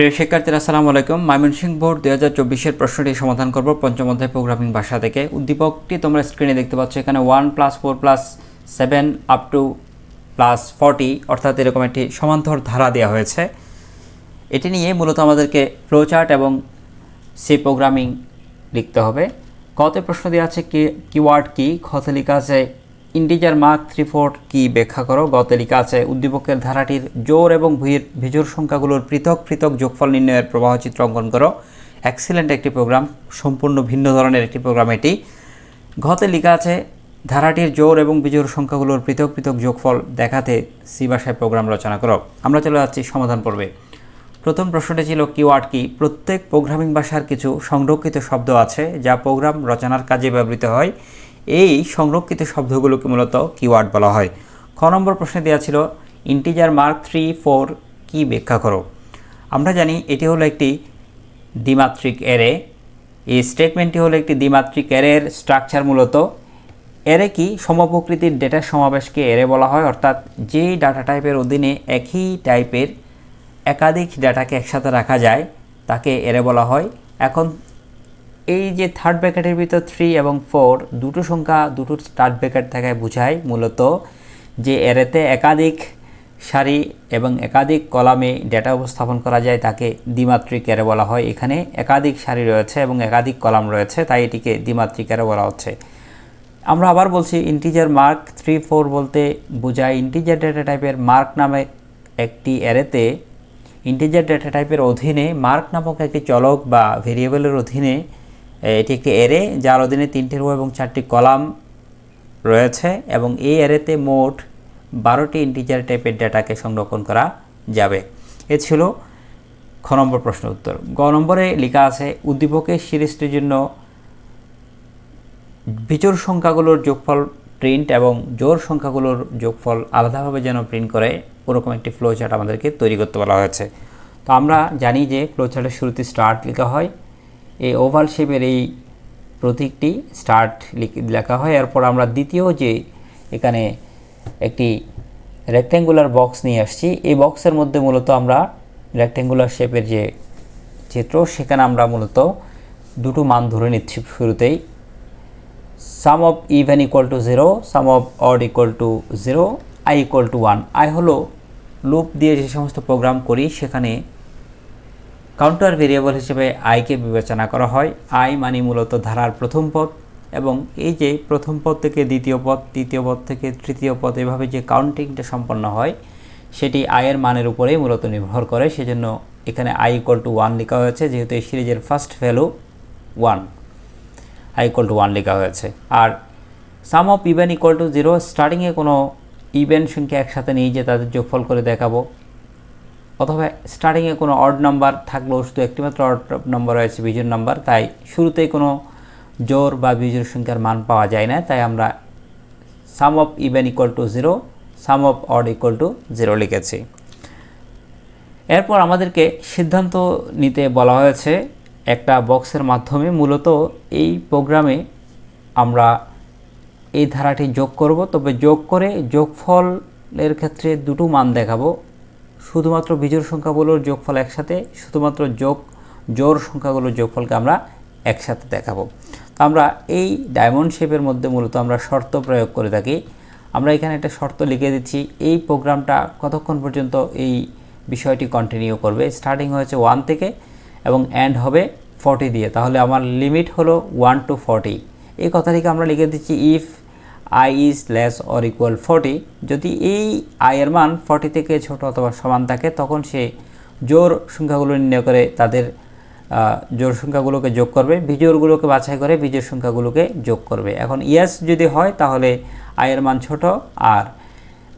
প্রিয় শিক্ষার্থীরা, আসসালামু আলাইকুম। ময়মনসিংহ বোর্ড দুই হাজার চব্বিশের প্রশ্নটি সমাধান করব পঞ্চম অধ্যায় প্রোগ্রামিং ভাষা থেকে। উদ্দীপকটি তোমরা স্ক্রিনে দেখতে পাচ্ছ, এখানে one plus four plus seven up to plus forty অর্থাৎ এরকম একটি সমান্তর ধারা দেওয়া হয়েছে। এটি নিয়ে মূলত আমাদেরকে ফ্লো চার্ট এবং সি প্রোগ্রামিং লিখতে হবে। কতে প্রশ্ন দেওয়া আছে, কি কিওয়ার্ড কি? খতে লেখা আছে ইন্টিজার মার্ক থ্রি ফোর কি ব্যাখ্যা করো? গতে লেখা আছে, উদ্দীপকের ধারাটির জোর এবং ভুঁইয়ের ভিজুর সংখ্যাগুলোর পৃথক পৃথক যোগফল নির্ণয়ের প্রবাহ চিত্র অঙ্কন করো। এক্সিলেন্ট একটি প্রোগ্রাম সম্পূর্ণ ভিন্ন ধরনের একটি প্রোগ্রাম এটি। ঘতে লেখা আছে, ধারাটির জোর এবং বিজোড় সংখ্যাগুলোর পৃথক পৃথক যোগফল দেখাতে সি ভাষায় প্রোগ্রাম রচনা করো। আমরা চলে যাচ্ছি সমাধান পর্বে। প্রথম প্রশ্নটি ছিল, কিওয়ার্ড কি? প্রত্যেক প্রোগ্রামিং ভাষার কিছু সংরক্ষিত শব্দ আছে, যা প্রোগ্রাম রচনার কাজে ব্যবহৃত হয়। এই সংরক্ষিত শব্দগুলোকে মূলত কিওয়ার্ড বলা হয়। খ নম্বর প্রশ্নে দেওয়া ছিল ইন্টিজার মার্ক থ্রি ফোর কী ব্যাখ্যা করো? আমরা জানি এটি হলো একটি দ্বিমাত্রিক অ্যারে এই স্টেটমেন্টটি হলো একটি দ্বিমাত্রিক অ্যারের স্ট্রাকচার মূলত। এরে কি? সমপ্রকৃতির ডেটার সমাবেশকে এরে বলা হয়, অর্থাৎ যেই ডাটা টাইপের অধীনে একই টাইপের একাধিক ডাটাকে একসাথে রাখা যায়, তাকে এরে বলা হয়। এখন এই যে থার্ড ব্র্যাকেটের ভিতর থ্রি এবং ফোর দুটো সংখ্যা, দুটো স্টার্ট ব্র্যাকেট থাকায় বোঝায় মূলত যে এরেতে একাধিক সারি এবং একাধিক কলামে ডেটা উপস্থাপন করা যায়, তাকে দ্বিমাত্রিক এরে বলা হয়। এখানে একাধিক সারি রয়েছে এবং একাধিক কলাম রয়েছে, তাই এটিকে দ্বিমাত্রিক এরে বলা হচ্ছে। আমরা আবার বলছি ইন্টিজার মার্ক থ্রি ফোর বলতে বোঝায় ইন্টিজার ডেটা টাইপের মার্ক নামে একটি অ্যারেতে ইন্টিজার ডেটা টাইপের অধীনে মার্ক নামক একটি চলক বা ভেরিয়েবলের অধীনে এটি একটি অ্যারে যার অধীনে তিনটি রো এবং চারটি কলাম রয়েছে এবং এই অ্যারেতে মোট বারোটি ইন্টিজার টাইপের ডেটাকে সংরক্ষণ করা যাবে। এ ছিল খ নম্বর প্রশ্ন উত্তর। গ নম্বরে লেখা আছে, উদ্দীপকের সিরিজটির জন্য বিজোড় সংখ্যাগুলোর যোগফল প্রিন্ট এবং জোর সংখ্যাগুলোর যোগফল আলাদাভাবে যেন প্রিন্ট করে। ওরকম একটি ফ্লো চার্ট আমাদেরকে তৈরি করতে বলা হয়েছে। তো আমরা জানি যে ফ্লো চার্টের শুরুতে স্টার্ট লেখা হয়। এই ওভাল শেপের এই প্রতীকটি স্টার্ট লেখা হয়। এরপর আমরা দ্বিতীয় যে এখানে একটি রেক্ট্যাঙ্গুলার বক্স নিয়ে আসছি। এই বক্সের মধ্যে মূলত আমরা রেক্ট্যাঙ্গুলার শেপের যে চিত্র, সেখানে আমরা মূলত দুটো মান ধরে নিচ্ছি শুরুতেই। Sum of even equal to zero sum of odd equal to zero I equal to one I হলো লুপ দিয়ে যে সমস্ত প্রোগ্রাম করি, সেখানে কাউন্টার ভেরিয়েবল হিসেবে আইকে বিবেচনা করা হয়। আই মানে মূলত ধারার প্রথম পদ এবং এই যে প্রথম পদ থেকে দ্বিতীয় পদ, তৃতীয় পদ থেকে তৃতীয় পদ এভাবে যে কাউন্টিংটা সম্পন্ন হয়, সেটি আয়ের মানের উপরেই মূলত নির্ভর করে। সেজন্য এখানে আই ইকুয়াল টু ওয়ান লেখা হয়েছে, যেহেতু এই সিরিজের first value one I equal to one লেখা হয়েছে। আর sum of even equal to zero স্টার্টিংয়ে কোনো ইভেন সংখ্যা একসাথে নিয়ে যে তাদের যোগফল করে দেখাবো। অথবা স্টার্টিংয়ে কোনো অড নাম্বার থাকলেও শুধু একটিমাত্র অড নম্বর রয়েছে বিজোর নাম্বার তাই শুরুতেই কোনো জোর বা বিজোর সংখ্যার মান পাওয়া যায় না, তাই আমরা sum of even equal to zero sum of odd equal to zero লিখেছি। এরপর আমাদেরকে সিদ্ধান্ত নিতে বলা হয়েছে একটা বক্সের মাধ্যমে, মূলত এই প্রোগ্রামে আমরা এই ধারাটি যোগ করব, তবে যোগ করে যোগফলের ক্ষেত্রে দুটো মান দেখাবো। শুধুমাত্র বিজোড় সংখ্যাগুলোর যোগফল একসাথে, শুধুমাত্র যোগ জোর সংখ্যাগুলোর যোগফলকে আমরা একসাথে দেখাবো। তো আমরা এই ডায়মন্ড শেপের মধ্যে মূলত আমরা শর্ত প্রয়োগ করে থাকি। আমরা এখানে একটা শর্ত লিখে দিচ্ছি, এই প্রোগ্রামটা কতক্ষণ পর্যন্ত এই বিষয়টি কন্টিনিউ করবে? স্টার্টিং হয়েছে ওয়ান থেকে এবং এন্ড হবে ফর্টি দিয়ে। তাহলে আমার লিমিট হলো ওয়ান টু ফর্টি এই কথাটিকে আমরা লিখে দিচ্ছি if I is less or equal forty যদি এই আয়ের মান ফর্টি থেকে ছোট অথবা সমান থাকে, তখন সে জোর সংখ্যাগুলো নির্ণয় করে তাদের জোর সংখ্যাগুলোকে যোগ করবে বিজোরগুলোকে বাছাই করে বিজোর সংখ্যাগুলোকে যোগ করবে। এখন ইয়াস যদি হয়, তাহলে আয়ের মান ছোট, আর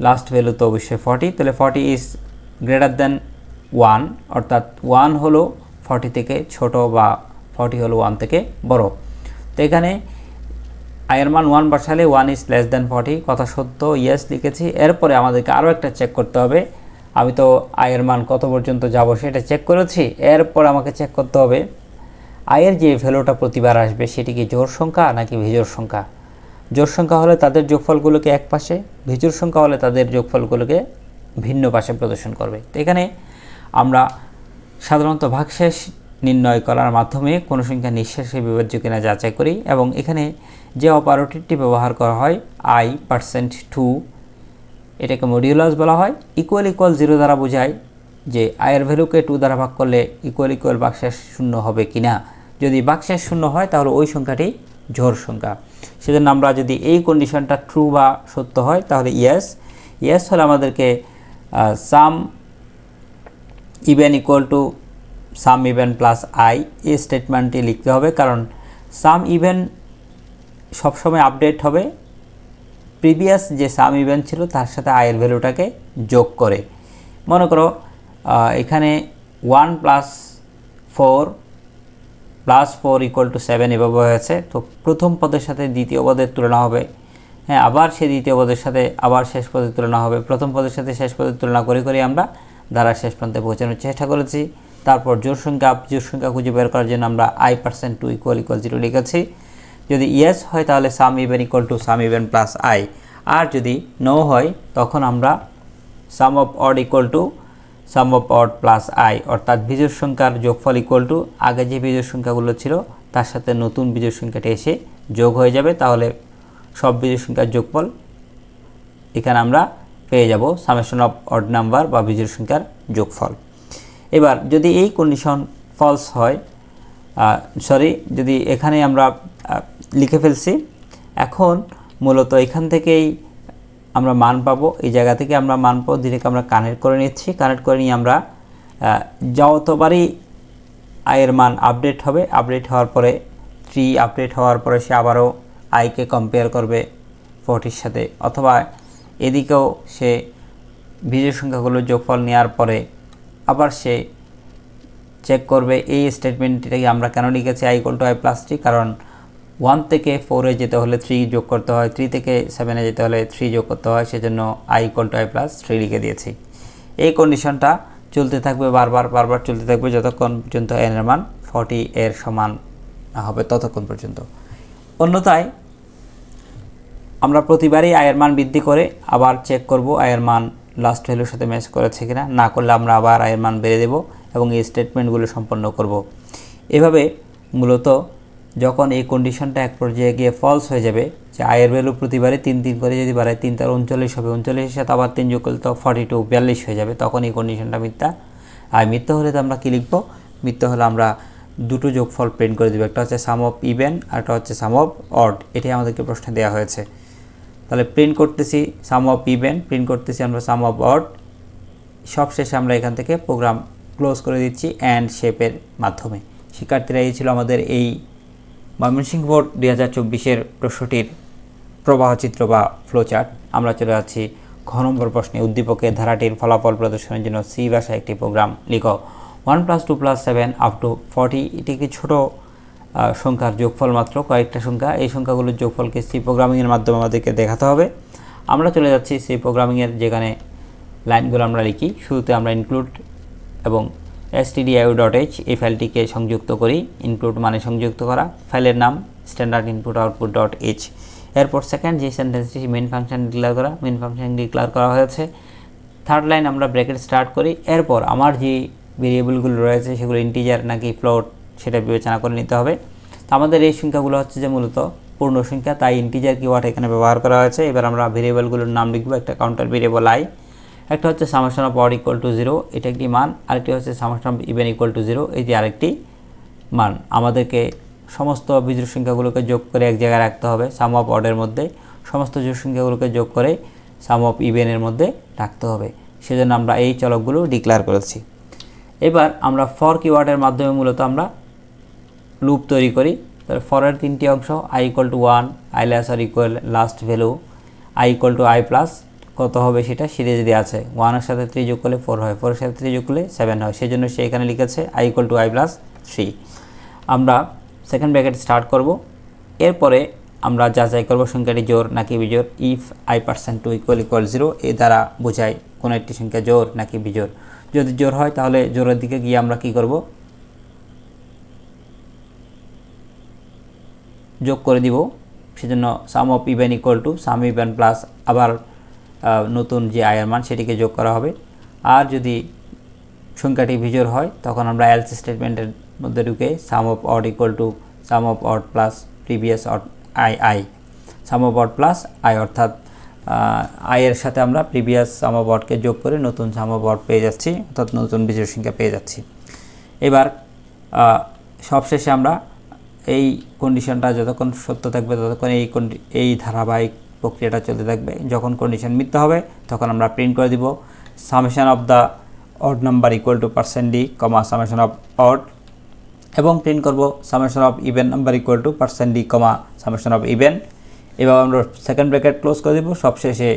লাস্ট ভ্যালু তো অবশ্যই ফর্টি তাহলে forty is greater than one অর্থাৎ ওয়ান হলো ফর্টি থেকে ছোট বা ফর্টি হলো ওয়ান থেকে বড়। তো এখানে আয়ের মান ওয়ান বসালে one is less than forty, কথা সত্য ইয়েস লিখেছি। এরপরে আমাদেরকে আরও একটা চেক করতে হবে। আমি তো আয়ের মান কত পর্যন্ত যাব সেটা চেক করেছি। এরপর আমাকে চেক করতে হবে, আয়ের যে ভ্যালুটা প্রতিবার আসবে সেটি কি জোর সংখ্যা নাকি ভিজোর সংখ্যা? জোর সংখ্যা হলে তাদের যোগফলগুলোকে এক পাশে ভিজুর সংখ্যা হলে তাদের যোগফলগুলোকে ভিন্ন পাশে প্রদর্শন করবে। তো এখানে আমরা সাধারণত ভাগশেষ নির্ণয় করার মাধ্যমে কোনো সংখ্যা নিঃশেষে বিভাজ্য কিনা যাচাই করি এবং এখানে যে অপারেটরটি ব্যবহার করা হয় আই পার্সেন্ট টু এটাকে মডিউলাস বলা হয় ইকুয়াল ইকুয়াল জিরো দ্বারা বোঝায় যে আয়ের ভ্যালুকে টু দ্বারা ভাগ করলে ইকুয়াল ইকুয়াল বাকশেষ শূন্য হবে কি না যদি বাকশেষ শূন্য হয়, তাহলে ওই সংখ্যাটি জোর সংখ্যা। সেজন্য আমরা যদি এই কন্ডিশনটা ট্রু বা সত্য হয়, তাহলে ইয়েস ইয়েস হলে আমাদেরকে sum even equal to sum even plus I এই স্টেটমেন্টটি লিখতে হবে, কারণ সাম ইভেন সবসময় আপডেট হবে। প্রিভিয়াস যে সাম ইভেন্ট ছিল, তার সাথে আয়ের ভ্যালুটাকে যোগ করে। মনে করো এখানে one plus four plus four equal to seven এভাবে হয়েছে তো প্রথম পদের সাথে দ্বিতীয় পদের তুলনা হবে। হ্যাঁ আবার সে দ্বিতীয় পদের সাথে, আবার শেষ পদের তুলনা হবে। প্রথম পদের সাথে শেষ পদের তুলনা করে করে আমরা দ্বারা শেষ প্রান্তে পৌঁছানোর চেষ্টা করেছি। তারপর জোর সংখ্যা জোর সংখ্যা খুঁজে বের করার জন্য আমরা I percent two equal equal zero লিখেছি। যদি ইয়েস হয় তাহলে sum even equal to sum even plus I আর যদি নো হয়, তখন আমরা sum of odd equal to sum of odd plus I অর্থাৎ বীজের সংখ্যার যোগফল ইকুয়াল টু আগে যে বীজের সংখ্যাগুলো ছিল, তার সাথে নতুন বীজের সংখ্যাটা এসে যোগ হয়ে যাবে। তাহলে সব বীজের সংখ্যার যোগফল এখানে আমরা পেয়ে যাব। সামেশন অফ অড নাম্বার বা বীজের সংখ্যার যোগফল। এবার যদি এই কন্ডিশন ফলস হয় সরি যদি এখানে আমরা লিখে ফেলছি, এখন মূলত এখান থেকেই আমরা মান পাবো, এই জায়গা থেকে আমরা মান পাবো ডিরেক্ট আমরা কানেক্ট করে নিচ্ছি কানেক্ট করে নিয়ে আমরা যতবারই আয়ের মান আপডেট হবে আপডেট হওয়ার পরে থ্রি আপডেট হওয়ার পরে সে আবারও আইকে কম্পেয়ার করবে ফোরটির সাথে, অথবা এদিকেও সে বীজের সংখ্যাগুলোর যোগফল নেওয়ার পরে আবার সে চেক করবে এই স্টেটমেন্টটাকে আমরা কেন লিখেছি? I equal to I plus three কারণ ওয়ান থেকে ফোরে যেতে হলে থ্রি যোগ করতে হয় থ্রি থেকে সেভেনে যেতে হলে থ্রি যোগ করতে হয়, সেজন্য I equal to I plus three লিখে দিয়েছি। এই কন্ডিশনটা চলতে থাকবে বারবার বারবার চলতে থাকবে যতক্ষণ পর্যন্ত এন এর মান ফর্টি এর সমান হবে, ততক্ষণ পর্যন্ত। অন্যথায় আমরা প্রতিবারই আয়ের মান বৃদ্ধি করে আবার চেক করব আয়ের মান লাস্ট ভ্যালুর সাথে ম্যাচ করেছে কিনা, না করলে আমরা আবার আয়ের মান বেড়ে দেব এবং এই স্টেটমেন্টগুলো সম্পন্ন করব। এভাবে মূলত যখন এই কন্ডিশনটা এক পর্যায়ে গিয়ে ফলস হয়ে যাবে, যে আয়ের ভ্যালু প্রতিবারে তিন তিন করে যদি বাড়ায় তিন তার উনচল্লিশ হবে। উনচল্লিশের সাথে আবার তিন যোগ করলে তো ফর্টি টু বিয়াল্লিশ হয়ে যাবে। তখন এই কন্ডিশনটা মিথ্যা। আর মিথ্যা হলে তো আমরা কী লিখব? মিথ্যা হলে আমরা দুটো যোগফল প্রিন্ট করে দেবো। একটা হচ্ছে সাম অফ ইভেন আর একটা হচ্ছে সাম অফ অড এটাই আমাদেরকে প্রশ্নে দেওয়া হয়েছে। তাহলে প্রিন্ট করতেছি সাম অফ ইভেন প্রিন্ট করতেছি আমরা সাম অফ অড সব শেষে আমরা এখান থেকে প্রোগ্রাম ক্লোজ করে দিচ্ছি অ্যান্ড শেপের মাধ্যমে। শিক্ষার্থীরা, এই ছিল আমাদের এই ময়মনসিংহ বোর্ড দুই হাজার চব্বিশের প্রশ্নটির প্রবাহচিত্র বা ফ্লোচার্ট আমরা চলে যাচ্ছি ঘ নম্বর প্রশ্নে উদ্দীপকের ধারাটির ফলাফল প্রদর্শনের জন্য সি ভাষায় একটি প্রোগ্রাম লিখো। One plus two plus seven up to forty এটি একটি ছোটো সংখ্যার যোগফল মাত্র কয়েকটা সংখ্যা। এই সংখ্যাগুলোর যোগফলকে সি প্রোগ্রামিংয়ের মাধ্যমে আমাদেরকে দেখাতে হবে। আমরা চলে যাচ্ছি সি প্রোগ্রামিংয়ের যেখানে লাইনগুলো আমরা লিখি। শুরুতে আমরা ইনক্লুড এবং stdio.h ডট এইচ এই ফাইলটিকে সংযুক্ত করি। ইনক্লুড মানে সংযুক্ত করা। ফাইলের নাম standard input output dot H এরপর সেকেন্ড যে সেন্টেন্সটি মেন ফাংশন ডিক্লেয়ার করা। মেন ফাংশন ডিক্লেয়ার করা হয়েছে। থার্ড লাইন আমরা ব্র্যাকেট স্টার্ট করি। এরপর আমার যে ভেরিয়েবলগুলো রয়েছে, সেগুলো ইন্টিজার নাকি ফ্লোট সেটা বিবেচনা করে নিতে হবে। তো আমাদের এই সংখ্যাগুলো হচ্ছে যে মূলত পূর্ণ সংখ্যা, তাই ইন্টিজার কিওয়ার্ড এখানে ব্যবহার করা হয়েছে। এবার আমরা ভেরিয়েবলগুলোর নাম লিখব, একটা কাউন্টার ভেরিয়েবল আই একটা হচ্ছে summation of odd equal to zero এটা একটি মান, আরেকটি হচ্ছে summation of even equal to zero এটি আরেকটি মান। আমাদেরকে সমস্ত বিজোড় সংখ্যাগুলোকে যোগ করে এক জায়গায় রাখতে হবে সাম অফ অডের মধ্যে। সমস্ত জোড় সংখ্যাগুলোকে যোগ করে সাম অফ ইভেনের মধ্যে রাখতে হবে। সেজন্য আমরা এই চলকগুলো ডিক্লেয়ার করেছি। এবার আমরা ফর কিওয়ার্ডের মাধ্যমে মূলত আমরা লুপ তৈরি করি। তাহলে ফরের তিনটি অংশ I equal to one I less R equal last value I equal to I plus কত হবে সেটা সিরিজ দিয়ে আছে। ওয়ানের সাথে থ্রি যোগ করলে ফোর হয়। ফোরের সাথে থ্রি যোগ করলে সেভেন হয়। সেই জন্য সে এখানে লিখেছে I equal to I plus three আমরা সেকেন্ড ব্র্যাকেট স্টার্ট করব। এরপরে আমরা যাচাই করব সংখ্যাটি জোর নাকি বিজোর if I percent two equal equal zero এ দ্বারা বোঝায় কোনো একটি সংখ্যা জোর নাকি বিজোর যদি জোর হয় তাহলে জোরের দিকে গিয়ে আমরা কি করব? যোগ করে দিব। সেজন্য sum of even equal to sum even plus আবার নতুন যে আয়ের মান সেটিকে যোগ করা হবে। আর যদি সংখ্যাটি ভিজোর হয়, তখন আমরা এলস স্টেটমেন্টের মধ্যে ঢুকে sum of odd equal to sum of odd plus previous odd I I sum of odd plus I অর্থাৎ আই এর সাথে আমরা প্রিভিয়াস সাম অফ অডকে যোগ করে নতুন সাম অফ অড পেয়ে যাচ্ছি, অর্থাৎ নতুন বিজোড় সংখ্যা পেয়ে যাচ্ছি। এবার সবশেষে আমরা এই কন্ডিশনটা যতক্ষণ সত্য থাকবে, ততক্ষণ এই এই ধারাবাহিক প্রক্রিয়াটা চলতে থাকবে। যখন কন্ডিশন মিথ্যা হবে, তখন আমরা প্রিন্ট করে দিব। Summation of the odd number equal to percent D comma summation of odd এবং প্রিন্ট করব summation of even number equal to percent D comma summation of even এবার আমরা সেকেন্ড ব্র্যাকেট ক্লোজ করে দেব। সবশেষে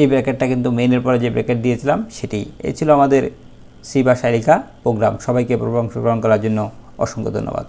এই ব্র্যাকেটটা কিন্তু মেইনের পরে যে ব্র্যাকেট দিয়েছিলাম, সেটি। এই ছিল আমাদের সি বা শালিকা প্রোগ্রাম সবাইকে প্রোগ্রাম অংশগ্রহণ করার জন্য অসংখ্য ধন্যবাদ।